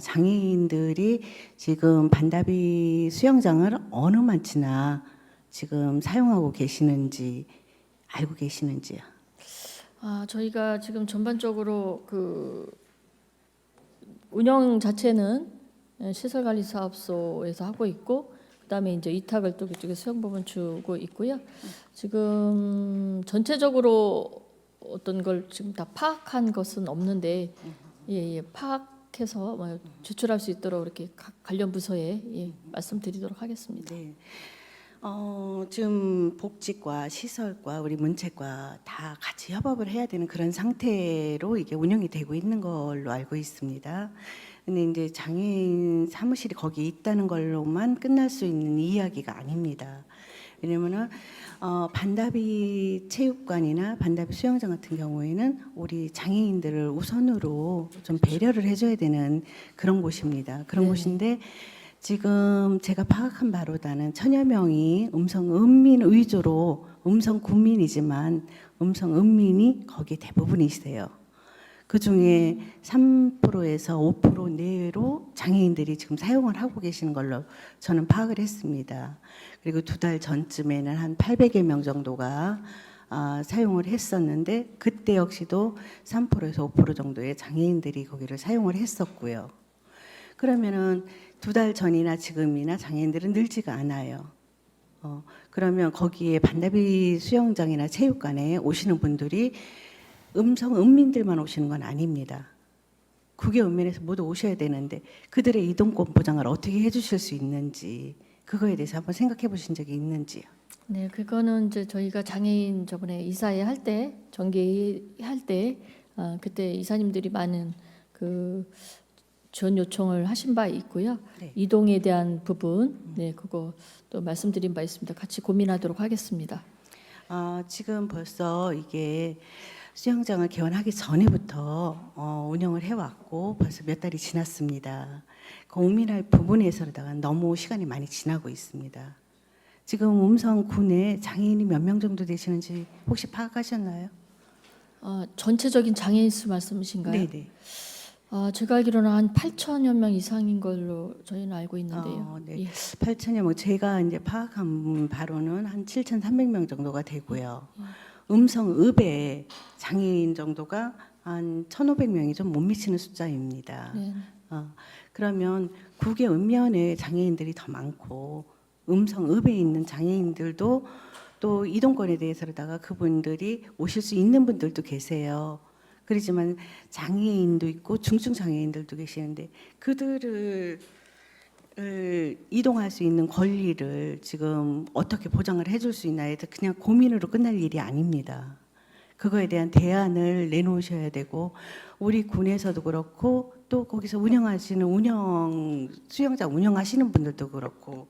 장애인들이 지금 반다비 수영장을 어느 만치나 지금 사용하고 계시는지 알고 계시는지요? 아, 저희가 지금 전반적으로 그 운영 자체는 시설관리사업소에서 하고 있고 그다음에 이제 위탁을 또 그쪽에 수영부문 주고 있고요. 지금 전체적으로 어떤 걸 지금 다 파악한 것은 없는데 예, 예, 파악 해서 뭐 제출할 수 있도록 이렇게 각 관련 부서에 예, 말씀드리도록 하겠습니다. 네. 어, 지금 복지과 시설과 우리 문체과 다 같이 협업을 해야 되는 그런 상태로 이게 운영이 되고 있는 걸로 알고 있습니다. 근데 이제 장애인 사무실이 거기 있다는 걸로만 끝날 수 있는 이야기가 아닙니다. 왜냐면은 어, 반다비 체육관이나 반다비 수영장 같은 경우에는 우리 장애인들을 우선으로 좀 배려를 해줘야 되는 그런 곳입니다. 그런 네네. 곳인데 지금 제가 파악한 바로다는 천여 명이 음성 음민 위주로 음성 군민이지만 음성 음민이 거기 대부분이세요. 그 중에 3%에서 5% 내외로 장애인들이 지금 사용을 하고 계시는 걸로 저는 파악을 했습니다. 그리고 두 달 전쯤에는 한 800여 명 정도가 아, 사용을 했었는데 그때 역시도 3%에서 5% 정도의 장애인들이 거기를 사용을 했었고요. 그러면은 두 달 전이나 지금이나 장애인들은 늘지가 않아요. 어, 그러면 거기에 반다비 수영장이나 체육관에 오시는 분들이 음성 음민들만 오시는 건 아닙니다. 국외 음민에서 모두 오셔야 되는데 그들의 이동권 보장을 어떻게 해주실 수 있는지 그거에 대해서 한번 생각해 보신 적이 있는지요? 네, 그거는 이제 저희가 장애인 저번에 이사회 할 때, 정기 할때 어, 그때 이사님들이 많은 그 지원 요청을 하신 바 있고요. 네. 이동에 대한 부분, 네, 그거 또 말씀드린 바 있습니다. 같이 고민하도록 하겠습니다. 아, 지금 벌써 이게 수영장을 개원하기 전에부터 어, 운영을 해왔고 벌써 몇 달이 지났습니다. 고민할 부분에서다가 너무 시간이 많이 지나고 있습니다. 지금 음성 군에 장애인이 몇 명 정도 되시는지 혹시 파악하셨나요? 어, 전체적인 장애인 수 말씀이신가요? 네네. 아, 제가 알기로는 한 8천여 명 이상인 걸로 저희는 알고 있는데요. 어, 네. 예. 8천여 명 제가 이제 파악한 바로는 한 7,300명 정도가 되고요. 음성 읍에 장애인 정도가 한 1,500명이 좀 못 미치는 숫자입니다. 네. 어, 그러면 국외 읍면에 장애인들이 더 많고 음성 읍에 있는 장애인들도 또 이동권에 대해서다가 그분들이 오실 수 있는 분들도 계세요. 그렇지만 장애인도 있고 중증 장애인들도 계시는데 그들을 을 이동할 수 있는 권리를 지금 어떻게 보장을 해줄 수 있나에 대해서 그냥 고민으로 끝날 일이 아닙니다. 그거에 대한 대안을 내놓으셔야 되고 우리 군에서도 그렇고 또 거기서 운영하시는 운영 수영장 운영하시는 분들도 그렇고